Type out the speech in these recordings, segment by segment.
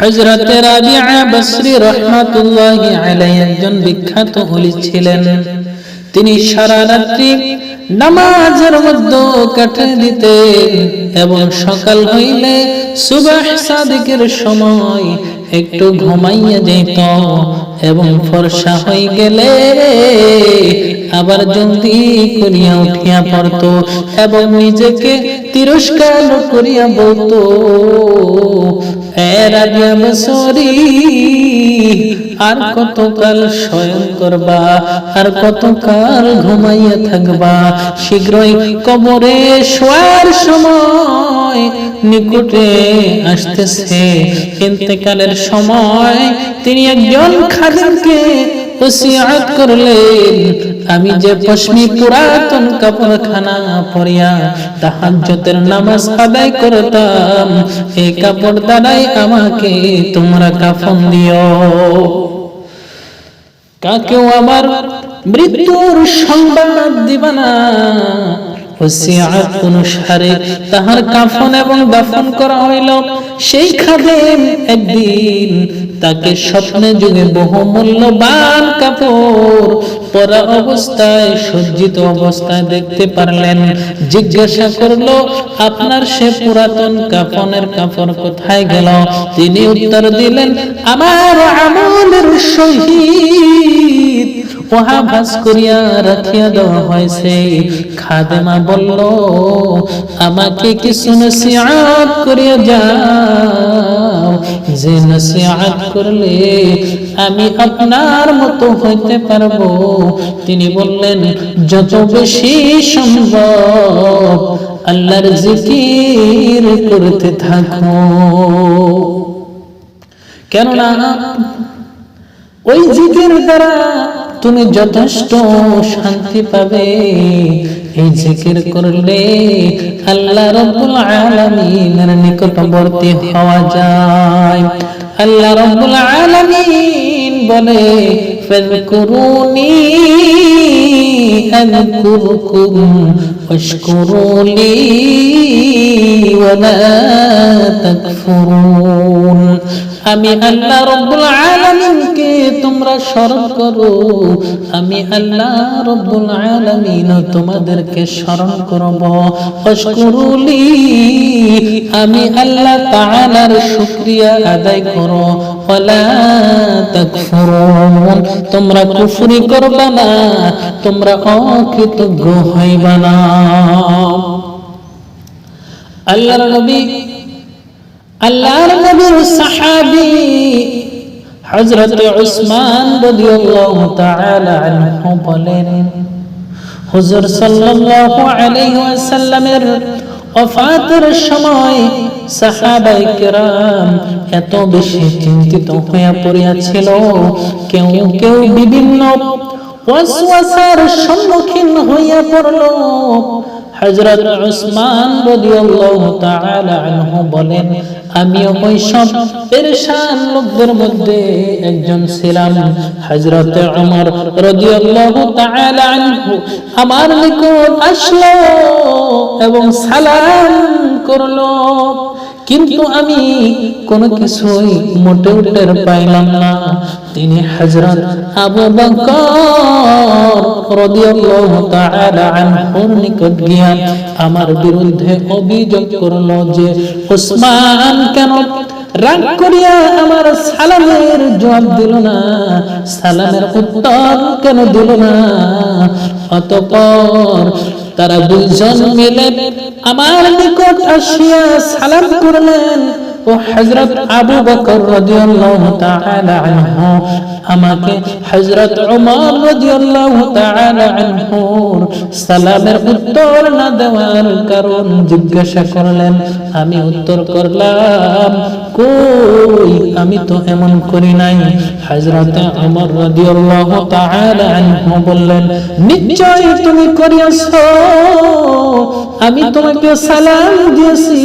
হযরতে রাবিয়া বসরি রাহমাতুল্লাহি আলাইহি একজন বিখ্যাত হলি ছিলেন। তিনি সারা রাত্রি নামাজের মধ্যে কাটে দিতেন এবং সকাল হইলে সুবাহ সাদিকের সময় একটু ঘুমাইয়া যেত এবং ফর্সা হয়ে গেলে আবার জলদি করিয়া উঠিয়া পড়ত এবং নিজেকে তিরস্কার করিয়া বলতো আর কতকাল শয়ন করবা, আর কতকাল ঘুমাইয়া থাকবা? শীঘ্রই কবরে শোয়ার সময় নিকটে আসতেছে। ইন্তেকালের সময় তিনি একজন খাদিমকে ওসিয়াত করলেন। আমি যে পশ্মি পুরাতন কাপড়খানা পরিয়া তাহাজ্জতের নামাজ আদায় করতাম এই কাপড় দ্বারাই আমাকে তোমরা কাফন দিও। কাকেও আমার মৃত্যুর সংবাদ দিবা তাহার কাফন এবং দাফন করা হইল। সেই খাদেম একদিন তাকে স্বপ্নে যুগে বহু মূল্যবান কাপড় পরা অবস্থায়, সজ্জিত অবস্থায় দেখতে পারলেন। জিজ্ঞাসা করল, আপনার সে পুরাতন কাফনের কাপড় কোথায় গেল? তিনি উত্তর দিলেন, আমার আমলের সহিত। উহা ভাস করিয়া রাখিয়া দেওয়া হয়েছে। খাদেমা বলল, আমাকে কিছু নসিহাত করিয়া যাও। যে নসিহাত করলে আমি আপনার মতো হইতে পারব। তিনি বললেন, যত বেশি সম্ভব, আল্লাহর জিকির করতে থাকো। কেননা, ওই জিকির দ্বারা তুমি যথেষ্ট শান্তি পাবে। এই জিকির করলে আল্লাহ রব্বুল আলামিনের নিকটবর্তী হওয়া যায়। আল্লাহ রব্বুল আলামিন বলে, ফাযকুরুনি আযকুরকুম ওয়াশকুরু লি ওয়ালা তাকফুরুন। আমি আল্লাহ রব্বুল আলামিনকে তোমরা স্মরণ করো। আমি আল্লাহ রব্বুল আলামিন তোমাদেরকে স্মরণ করব। অশকুরুলি, আমি আল্লাহ তাআলার শুকরিয়া আদায় করো। ওয়ালা তাকফুরুন তোমরা কুফরি করবা না, তোমরা অকৃতজ্ঞ হইবা না। আল্লাহর নবী আল্লাহর নবীর সাহাবী হযরত উসমান রাদিয়াল্লাহু তাআলা আনহু বলেন, হুজুর সাল্লাল্লাহু আলাইহি ওয়াসাল্লামের ওফাতের সময় সাহাবাই কেরাম এত বেশি চিন্তিত হয়ে পড়িয়াছিল। কেউ কেউ বিভিন্ন ওয়াসওয়াসার সম্মুখীন হইয়া পড়ল। হযরত উসমান রাদিয়াল্লাহু তাআলা আনহু বলেন আমি ওই সব পেরেশান লোকদের মধ্যে একজন ছিলাম। রাদিয়াল্লাহু তাআলা আনহু আমার নিকট আসলো এবং সালাম করল। কিন্তু আমি কোনো কিছুই মোটেও টের পাইলাম না। তিনি হযরত আবু বকর রাদিয়াল্লাহু তাআলা আনহুর নিকট গিয়া আমার বিরুদ্ধে অভিযোগ করল যে উসমান কেন রাগ করিয়া আমার সালামের জবাব দিল না? সালামের উত্তর কেন দিল না? অতঃপর তারা দুইজন মিলে আমার নিকট আসিয়া সালাম করলেন। ও হযরত আবু বকর রাদিয়াল্লাহু তাআলা আনহু, আমাকে হযরত ওমর রাদিয়াল্লাহু তাআলা আনহুর সালামের উত্তর না দেওয়ার কারণ জিজ্ঞাসা করলেন। আমি উত্তর করলাম কই? আমি তো এমন করি নাই। ওমর রাদিয়াল্লাহু তাআলা আনহু বললেন নিশ্চয় তুমি আমি তোমাকে সালাম দিয়েছি।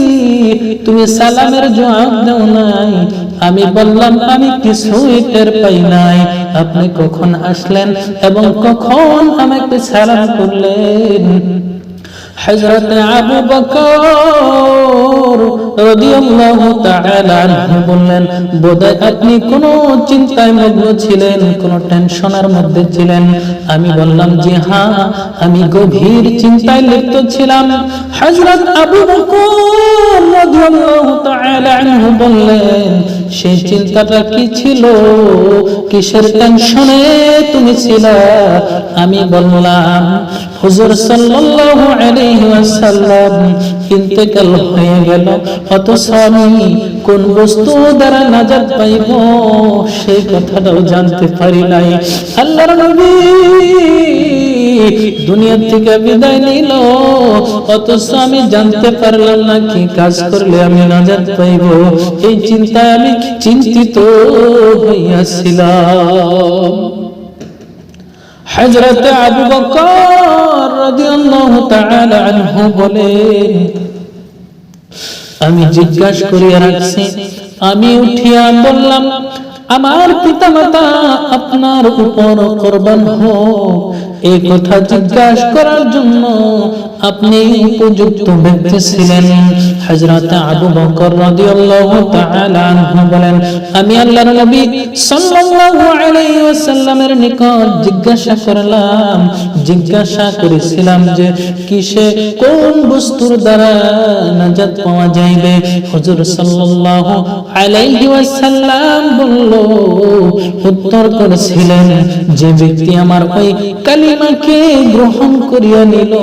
তুমি সালামের জবাব দাও নাই। আমি বললাম, আমি কিছুই টের পাই নাই। আপনি কখন আসলেন এবং কখন আমাকে সালাম করলেন? হযরত আবু বকর রাদিয়াল্লাহু তাআলা বললেন, বোধহয় আপনি কোনো চিন্তায় মগ্ন ছিলেন, কোনো টেনশনের মধ্যে ছিলেন। আমি বললাম যে হ্যাঁ আমি গভীর চিন্তায় লিপ্ত ছিলাম। হযরত আবু বকর রাদিয়াল্লাহু তাআলা আনহু বললেন সেই চিন্তাটা কি ছিল? কিসের টেনশনে তুমি ছিলে? আমি বললাম, হুজুর সাল্লাল্লাহু আলাইহি ওয়াসাল্লাম ইন্তেকাল হয়ে গেল। কোন বস্তু দ্বারা নাজাত পাইব? সেই কথাটাও জানতে পারি নাই। আল্লাহর নবী দুনিয়া থেকে বিদায় নিল। অথচ আমি জানতে পারলাম না কি কাজ করলে আমি নাজাত পাইব। এই চিন্তায় আমি চিন্তিত হইয়াছিলাম হযরত আবু বকর আমি জিজ্ঞাসা করিয়া রাখছি, আমি উঠিয়া বললাম, আমার পিতামাতা আপনার উপর কোরবান হোক এই কথা জিজ্ঞাসা করার জন্য আপনি উপযুক্ত ব্যক্তি ছিলেন। হযরত আবু বকর রাদিয়াল্লাহু তাআলা আনহু বলেন, আমি আল্লাহর নবী সাল্লাল্লাহু আলাইহি ওয়াসাল্লামের নিকট জিজ্ঞাসা করলাম, জিজ্ঞাসা করেছিলাম যে, কিসে কোন বস্তুর দ্বারা নাজাত পাওয়া যাইবে? হুজুর সাল্লাল্লাহু আলাইহি ওয়াসাল্লাম বলল, উত্তর করেছিলেন, যে ব্যক্তি আমার ওই কালিমাকে গ্রহণ করিয়া নিল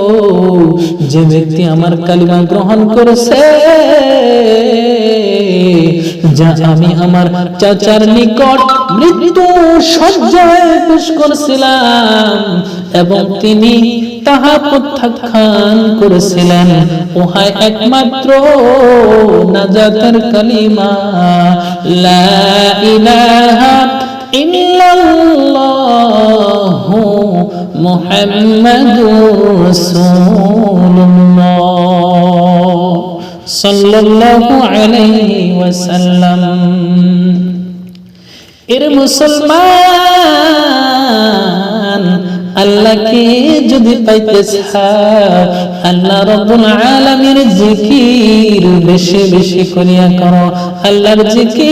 যে ব্যক্তি আমার কালিমা গ্রহণ করেছে, যা আমি আমার চাচার নিকট মৃত্যু সজ্জায় পেশ করছিলাম এবং তিনি তাহা প্রত্যাখ্যান করেছিলেন উহায় একমাত্র নাজাতের কালিমা। লা ইলাহা ইল্লাল্লাহু মুহাম্মাদুর রাসূলুল্লাহ সাল্লাল্লাহু আলাইহি ওয়াসাল্লাম। এর মুসলমান আল্লাহকে যদি পাইতে চাও, আল্লাহ রব্বুল আলামিনের জিকির বেশি বেশি করিয়া করো। আল্লাহর জিকির